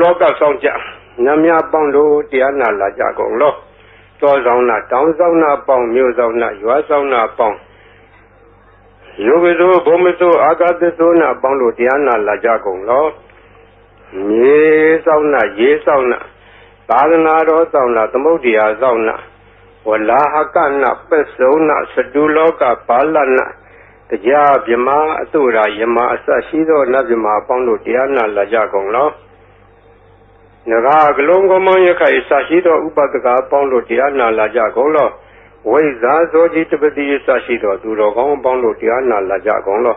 လောကဆောင်ကြနတ်များပေါင်းတို့တရားနာလာကြကုန်လောတောဆောင်နာတောင်းဆောင်နာပေါင်းမြို့ဆောင်နာရွာဆောင်နာပေါင်းယောဂဇောဘုံမဇောအာဂတသောနာပေါင်းတို့တရားနာလာကြကုန်လောမြေဆောင်နာရေဆောင်နာသာသနာတော်ဆောင်နာသမုဒ္ဒရာဆောင်နာဝလာဟကနာပစ္စုံနာစတုလောကပါလနာတရားမြမအတုရာယမအစရှိသောနတ်မြမအပေါင်းတို့တရားနာလာကြကုန်လော နဂါကလုံးကမောရခိုင်စရှိသောဥပဒကအပေါင်းတို့တရားနာလာကြကုန်လောဝိဇာဇောကြီးတပတိစရှိသောသူတော်ကောင်းအပေါင်းတို့တရားနာလာကြကုန်လော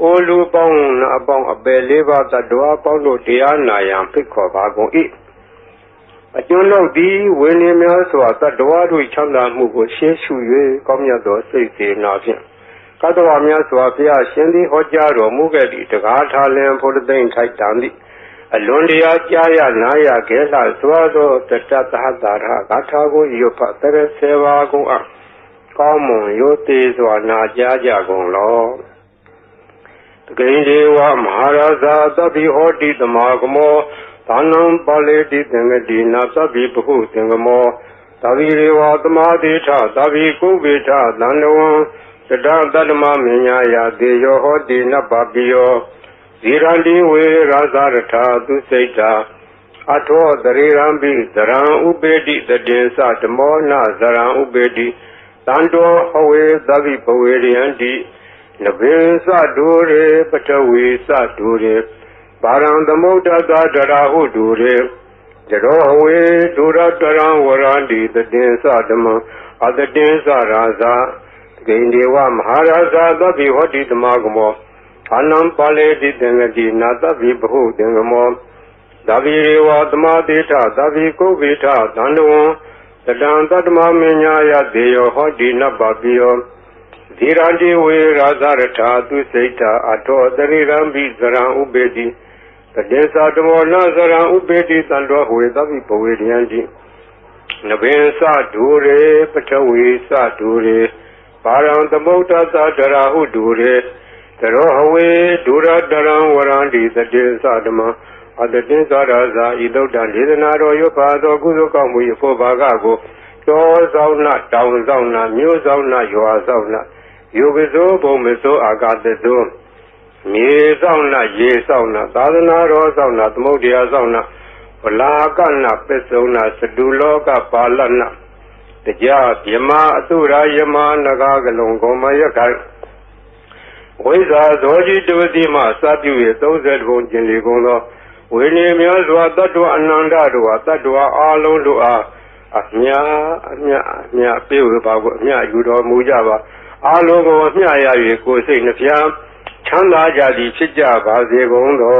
အိုလူပေါင်းအပေါင်းအပယ်လေးပါးတတ္တဝါပေါင်းတို့တရားနာရန်ဖိတ်ခေါ်ပါကုန်၏အကျိုးလို့သည်ဝိနည်းများစွာတတ္တဝါတို့ချမ်းသာမှုကိုရှေးရှု၍ကောင်းမြတ်သောစိတ်စေနာဖြင့်ကတ္တဝါများစွာဘုရားရှင်သည်ဟောကြားတော်မူခဲ့သည့်တကားထားလင်ဘုရားသိမ့်ထိုက်တန်သည့် အလွန်တရာကြားရနာရခဲလှစွာသောတတ္တသဟတာရဂါထာကိုရွတ်ဖတ်တရဆေပါကုန်အကောင်းမွန်ရိုသေစွာနာကြားကြကုန်လောတကိဉ္ဒေဝမဟာရာဇာသဗ္ဗိဟောတိတမဂမောသာနံပါလေတိသင်္ကတိနာသဗ္ဗိပဟုသင်္ကမောသဗ္ဗိရေဝသမာတိထသဗ္ဗိကုဗေထသန္တဝံတတတတ္တမမညာယတေယောဟောတိနပပိယော ဇီရန္တိဝေရာဇရထာသူစိတ်တာအထောသရေရံပိသရံဥပေတိတတေသဓမောနသရံဥပေတိတံတောဟဝေသဗ္ဗိပဝေရယံတိနဗေသဒူရေပထဝေသဒူရေပါရံသမုဒ္ဒကဒရာဟုဒူရေဇရောဟဝေဒူရတရံဝရန္တိတတေသဓမံအတတေသရာဇဂိန္ဒေဝမဟာရာဇသဗ္ဗိဟောတိဓမ္မကမော အာနံပါလေတိတံဂတိနာသဗ္ဗိဘဟုတံဂမောသဗ္ဗိရေဝသမာတိထသဗ္ဗိကုဗ္ဗိထသန္တဝံတတံတတ္တမမညာယတေယောဟောတိနပပိယောဇိရန္တိဝေရာဇရထာသူစိတ်တာအထောတရိရံဘိဇရံဥပေတိတတေသာတမောနဇရံဥပေတိတံတော်ဟွေသဗ္ဗိပဝေရယံတိနဘေသဒူရေပထဝီသဒူရေပါရံသမုဒ္ဒသဒရာဟုဒူရေ တရောဟဝေဒူရတရံဝရန္တိတတေသဓမ္မအတတိသရာဇာဤသုတ်တံဒေသနာတော်ရွတ်ပါသောကုသိုလ်ကောင်းမှု၏ဖို့ဘာကကိုတောဆောင်နာတောင်ဆောင်နာမြို့ဆောင်နာရွာဆောင်နာယောဂဇောဘုံမဇောအာဂတဇောမြေဆောင်နာရေဆောင်နာသာသနာတော်ဆောင်နာသမုဒ္ဒရာဆောင်နာဝလာကနာပစ္စုံနာစတုလောကပါလနာတရားမြမအစုရာယမနဂါကလုံးကောမယခိုင် ဝိဇာဇောကြီးတဝတိမှစပြု၍30ဘုံကျင်လီကုန်သောဝိနည်းများစွာတတ္တဝအနန္တတို့ဟာတတ္တဝအာလုံးတို့အားအမြအမြအမြပြေဝပါကိုအမြယူတော်မူကြပါအာလုံးကိုအမြရ၍ကိုယ်စိတ်နှဖျားချမ်းသာကြသည်ဖြစ်ကြပါစေကုန်သော